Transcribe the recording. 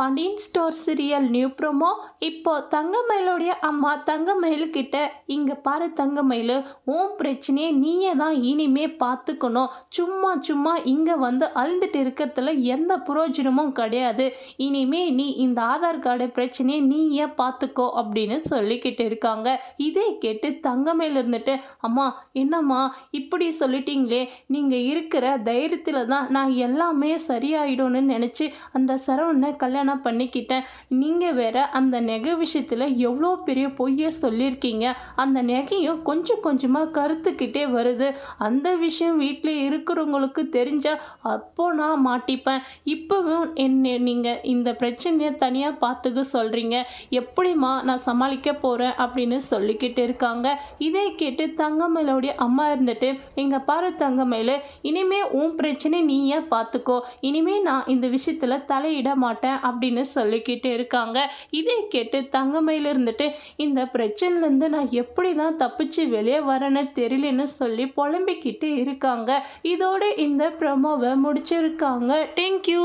Pandian store serial new promo. இப்போ தங்கமயிலுடைய அம்மா தங்கமயில் கிட்ட இங்கே பாரு தங்கமயில் உன் பிரச்சனையை நீயே தான் இனிமே பார்த்துக்கணும் சும்மா சும்மா இங்கே வந்து அழுந்துட்டு இருக்கிறதுல எந்த புரோஜனமும் கிடையாது. இனிமே நீ இந்த ஆதார் கார்டு பிரச்சனையை நீயே பார்த்துக்கோ அப்படின்னு சொல்லிக்கிட்டு இருக்காங்க. இதே கேட்டு தங்கமயில் இருந்துட்டு அம்மா என்னம்மா இப்படி சொல்லிட்டீங்களே. நீங்கள் இருக்கிற தைரியத்தில் தான் நான் எல்லாமே சரியாயிடும்னு நினச்சி அந்த சரவணனை கல்யாணம் பண்ணிக்கிட்டேன். நீங்கள் வேற அந்த நெகை விஷயத்தில் எவ்வளோ பெரிய பொய்யை சொல்லியிருக்கீங்க. அந்த நெகையும் கொஞ்சம் கொஞ்சமாக கருத்துக்கிட்டே வருது. அந்த விஷயம் வீட்டில் இருக்கிறவங்களுக்கு தெரிஞ்சால் அப்போ நான் மாட்டிப்பேன். இப்போவும் என்ன நீங்கள் இந்த பிரச்சனையை தனியாக பார்த்துக்க சொல்கிறீங்க எப்படிம்மா நான் சமாளிக்க போகிறேன் அப்படின்னு சொல்லிக்கிட்டு இருக்காங்க. இதை கேட்டு தங்கமயிலோடைய அம்மா இருந்துட்டு எங்கள் பாரு தங்கமயில் இனிமே உன் பிரச்சனை நீ ஏன் பார்த்துக்கோ? இனிமே நான் இந்த விஷயத்தில் தலையிட மாட்டேன் அப்படின்னு சொல்லிக்கிட்டு இருக்காங்க. இதை கேட்டு தங்கமையில இருந்துட்டு இந்த பிரச்சனைலேருந்து நான் எப்படி தான் தப்பிச்சு வெளியே வரேன்னு தெரியலன்னு சொல்லி புலம்பிக்கிட்டு இருக்காங்க. இதோட இந்த ப்ரமோவை முடிச்சிருக்காங்க. தேங்க்யூ